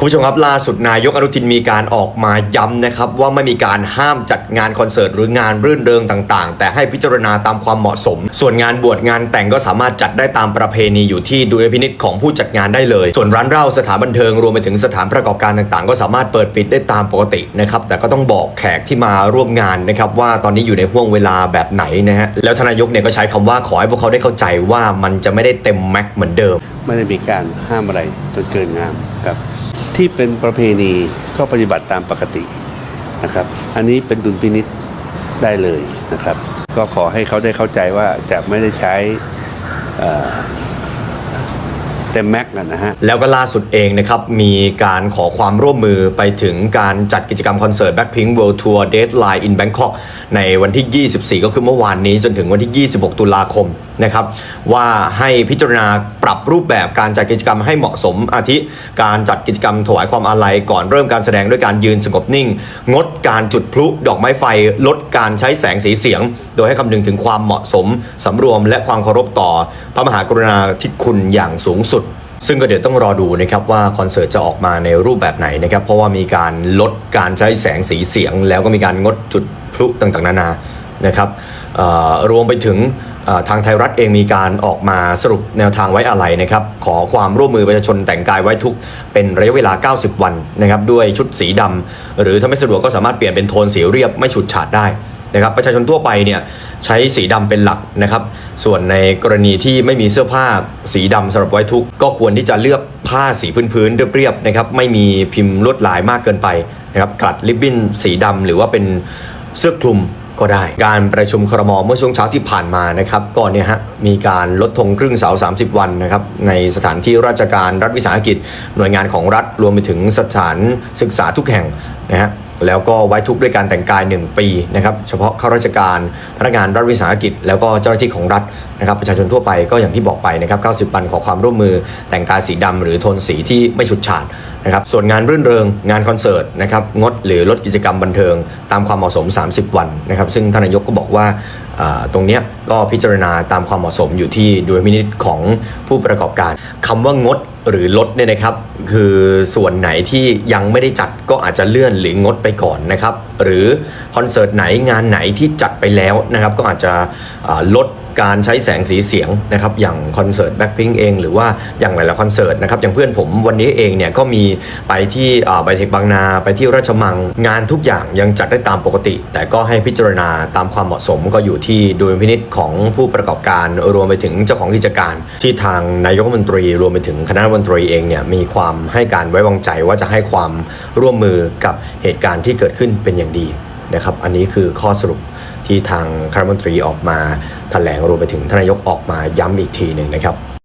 คุณผู้ชมครับล่าสุดนายกอนุทินมีการออกมาย้ำนะครับว่าไม่มีการห้ามจัดงานคอนเสิร์ตหรืองานรื่นเริงต่างๆ แต่ให้พิจารณาตามความเหมาะสม ส่วนงานบวชงานแต่งก็สามารถจัดได้ตามประเพณีอยู่ที่ดุลยพินิจของผู้จัดงานได้เลย ส่วนร้านเหล้าสถานบันเทิงรวมไปถึงสถานประกอบการต่างๆ ก็สามารถเปิดปิดได้ตามปกตินะครับแต่ก็ต้องบอกแขกที่มาร่วมงานนะครับว่าตอนนี้อยู่ในห่วงเวลาแบบไหนนะฮะแล้วทนนายกเนี่ยก็ใช้คำว่าขอให้พวกเขาได้เข้าใจว่ามันจะไม่ได้เต็มแม็กซ์เหมือนเดิม ไม่ได้มีการห้ามอะไรจนเกินงามครับ ที่เป็นประเพณีก็ปฏิบัติตามปกตินะครับ อันนี้เป็นดุลพินิษได้เลยนะครับ ก็ขอให้เขาได้เข้าใจว่าจะไม่ได้ใช้ เต็มแม็กซ์นะฮะ แล้วก็ล่าสุดเองนะครับ มีการขอความร่วมมือไปถึงการจัดกิจกรรมคอนเสิร์ต Blackpink World Tour Deadline in Bangkok ในวันที่ 24 ก็คือเมื่อวานนี้จนถึงวันที่ 26 ตุลาคมนะครับ ว่าให้พิจารณาปรับรูปแบบการจัดกิจกรรมให้เหมาะสม อาทิการจัดกิจกรรมถวายความอาลัยก่อนเริ่มการแสดงด้วยการยืนสงบนิ่ง งดการจุดพลุดอกไม้ไฟ ลดการใช้แสงสีเสียง โดยให้คำนึงถึงความเหมาะสมสำรวมและความเคารพต่อ พระมหากรุณาธิคุณอย่างสูงสุด ซึ่งก็เดี๋ยวต้องรอดูนะครับว่าคอนเสิร์ตจะออกมาในรูปแบบไหนนะครับ เพราะว่ามีการลดการใช้แสงสีเสียง แล้วก็มีการงดจุดพลุต่างๆ นานานะครับรวมไปถึงทางไทยรัฐเองมีการออกมาสรุปแนวทางไว้อะไรนะครับ ขอความร่วมมือประชาชนแต่งกายไว้ทุกเป็นระยะเวลา 90 วันนะครับ ด้วยชุดสีดำหรือถ้าไม่สะดวกก็สามารถเปลี่ยนเป็นโทนสีเรียบไม่ฉูดฉาดได้ นะครับประชาชนทั่วไปเนี่ยใช้สีดำเป็นหลักนะครับ ส่วนในกรณีที่ไม่มีเสื้อผ้าสีดำสำหรับไว้ทุกข์ก็ควรที่จะเลือกผ้าสีพื้นๆเรียบๆนะครับไม่มีพิมพ์ลวดลายมากเกินไปนะครับกลัดริบบิ้นสีดำหรือว่าเป็นเสื้อคลุมก็ได้ การประชุมครมเมื่อช่วงเช้าที่ผ่านมานะครับก็เนี่ยฮะมีการลดธงครึ่งเสา 30 วันนะครับในสถานที่ราชการรัฐวิสาหกิจ หน่วยงานของรัฐรวมไปถึงสถานศึกษาทุกแห่งนะฮะ แล้วก็ไว้ทุกข์ด้วยการแต่งกาย 1 ปีนะครับเฉพาะข้าราชการพนักงานรัฐวิสาหกิจ แล้วก็เจ้าหน้าที่ของรัฐนะครับประชาชนทั่วไปก็อย่างที่บอกไปนะครับ90วันขอความร่วมมือแต่งกายสีดำหรือโทนสีที่ไม่ฉุดฉาด นะครับส่วนงานรื่นเริงงานคอนเสิร์ตนะครับงดหรือลดกิจกรรมบันเทิง ตามความเหมาะสม 30 วันนะครับซึ่งท่านนายกก็บอกว่าตรงนี้ก็พิจารณาตามความเหมาะสมอยู่ที่ดุลพินิจของผู้ประกอบการคำว่างดหรือลดเนี่ยนะครับ คือส่วนไหนที่ยังไม่ได้จัดก็อาจจะเลื่อนหรืองดไปก่อนนะครับ หรือคอนเสิร์ตไหนงานไหนที่จัดไปแล้วนะครับก็อาจจะลดการใช้แสงสีเสียงนะครับอย่างคอนเสิร์ตแบ็คพิงเองหรือว่าอย่างหลายๆคอนเสิร์ตนะครับอย่างเพื่อนผมวันนี้เองเนี่ยก็มีไปที่ไบเทคบางนาไปที่ราชมังงานทุกอย่างยังจัดได้ตามปกติ แต่ก็ให้พิจารณาตามความเหมาะสมก็อยู่ที่ดุลพินิจของผู้ประกอบการรวมไปถึงเจ้าของกิจการ ที่ทางนายกรัฐมนตรี รวมไปถึงคณะรัฐมนตรีเองเนี่ยมีความให้การไว้วางใจว่าจะให้ความร่วมมือกับเหตุการณ์ที่เกิดขึ้นเป็นอย่างดีนะครับอันนี้คือข้อสรุปที่ทางคณะรัฐมนตรีออกมาแถลงรวมไปถึงทนายกออกมาย้ำอีกทีหนึ่งนะครับ